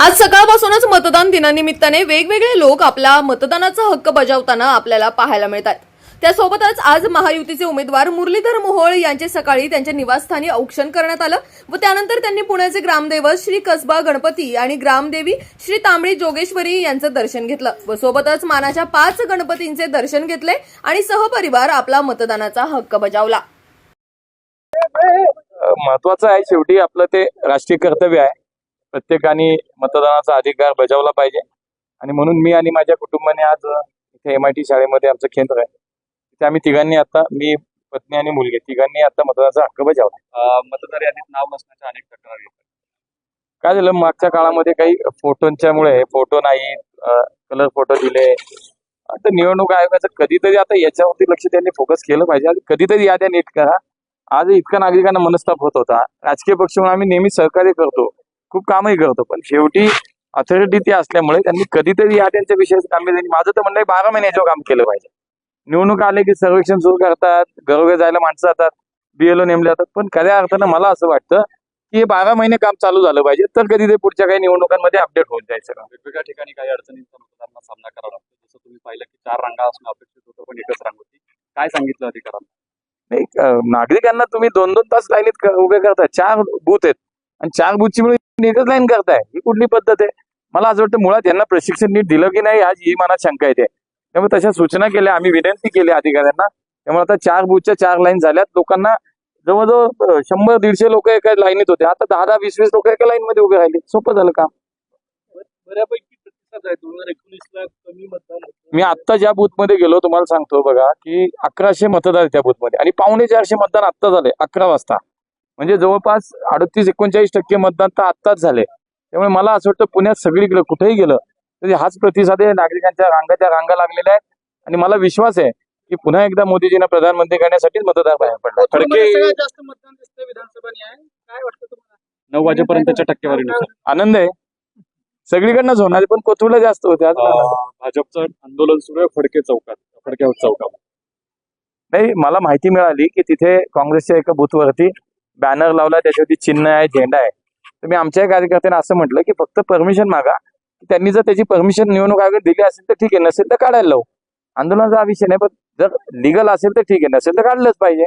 आज सकाळपासूनच मतदान दिनानिमित्ताने वेगवेगळे लोक आपला मतदानाचा हक्क बजावताना आपल्याला पाहायला मिळतात. त्यासोबतच आज महायुतीचे उमेदवार मुरलीधर मोहोळ यांचे सकाळी त्यांच्या निवासस्थानी औक्षण करण्यात आलं व त्यानंतर त्यांनी पुण्याचे ग्रामदैवत श्री कसबा गणपती आणि ग्रामदेवी श्री तांबडी जोगेश्वरी यांचं दर्शन घेतलं व सोबतच मानाच्या पाच गणपतींचे दर्शन घेतले आणि सहपरिवार आपला मतदानाचा हक्क बजावला. महत्वाचं आहे शेवटी आपलं ते राष्ट्रीय कर्तव्य आहे. प्रत्येकाने मतदानाचा अधिकार बजावला पाहिजे. आणि म्हणून मी आणि माझ्या कुटुंबाने आज इथे एम आय टी शाळेमध्ये आमचं केंद्र आहे. तिथे आम्ही तिघांनी आता मी पत्नी आणि मुलगी तिघांनी आता मतदानाचा हक्क बजावला मतदार यादीत नाव नसण्याच्या अनेक तक्रारी काय झालं मागच्या काळामध्ये काही फोटोंच्या मुळे फोटो नाही कलर फोटो दिले. आता निवडणूक आयोगाचं कधीतरी आता याच्यावरती लक्ष त्यांनी फोकस केलं पाहिजे. आणि कधीतरी याद्या नीट करा. आज इतका नागरिकांना मनस्ताप होत होता. राजकीय पक्ष म्हणून आम्ही नेहमी सहकार्य करतो. खूप कामही करतो पण शेवटी अथॉरिटी ती असल्यामुळे त्यांनी कधीतरी या त्यांच्या विषयाचं काम केलं. माझं तर म्हणणं बारा महिन्याच्यावर काम केलं पाहिजे. निवडणूक आले की सर्वेक्षण सुरू करतात घरोघर जायला माणसं जातात बीएलओ नेमले जातात. पण खऱ्या अर्थानं मला असं वाटतं की हे बारा महिने काम चालू झालं पाहिजे तर कधी ते पुढच्या काही निवडणुकांमध्ये अपडेट होऊन जायचं का वेगवेगळ्या ठिकाणी काही अडचणींचा मतदारांना सामना करावा लागतो. जसं तुम्ही पाहिलं की चार रांगा असणं अपेक्षित होतं पण एकच रांग होती. काय सांगितलं अधिकाऱ्यांना? नाही नागरिकांना तुम्ही दोन दोन तास लाईनीत उभे करताय चार बूथ आहेत. आणि चार बूथची मिळून लाईन करताय. ही कुठली पद्धत आहे? मला असं वाटतं मुळात यांना प्रशिक्षण नीट दिलं की नाही आज ही मनात शंका येते. त्यामुळे तशा सूचना केल्या आम्ही विनंती केली अधिकाऱ्यांना. त्यामुळे आता चार बूथच्या चार लाईन झाल्यात. लोकांना जवळजवळ शंभर दीडशे लोक एका लाईनीत होते. आता दहा दहा वीस वीस लोक एका लाईन मध्ये उभे राहिले. सोपं झालं काम. बऱ्यापैकी मी आत्ता ज्या बूथमध्ये गेलो तुम्हाला सांगतो बघा की अकराशे मतदार त्या बूथमध्ये आणि पावणे चारशे मतदान आत्ता झाले अकरा वाजता. म्हणजे जवळपास अडतीस एकोणचाळीस टक्के मतदान तर आत्ताच झाले त्यामुळे मला असं वाटतं पुण्यात सगळीकडे कुठेही गेलं तरी हाच प्रतिसाद आहे. नागरिकांच्या रांगाच्या रांगा लागलेल्या आहेत. आणि मला विश्वास आहे की पुन्हा एकदा मोदीजींना प्रधानमंत्री करण्यासाठीच मतदार बाहेर पडला खडके जास्त मतदान दिसतं विधानसभा आहे काय वाटतं तुम्हाला? नऊ वाजेपर्यंतच्या टक्केवारीनुसार. आनंद आहे. सगळीकडनंच होणार पण कोथरूडला जास्त होते. आज भाजपचं आंदोलन सुरू आहे फडके चौकात. फडके हाऊस चौकात. नाही मला माहिती मिळाली की तिथे काँग्रेसच्या एका बूथवरती बॅनर लावला त्याच्यावरती चिन्ह आहे झेंडा आहे. तर मी आमच्या कार्यकर्त्यांना असं म्हटलं की फक्त परमिशन मागा. त्यांनी जर त्याची परमिशन निवडणूक आयोग दिली असेल तर ठीक आहे नसेल तर काढायला लावू. आंदोलनाचा हा विषय नाही पण जर लिगल असेल तर ठीक आहे नसेल तर काढलंच पाहिजे.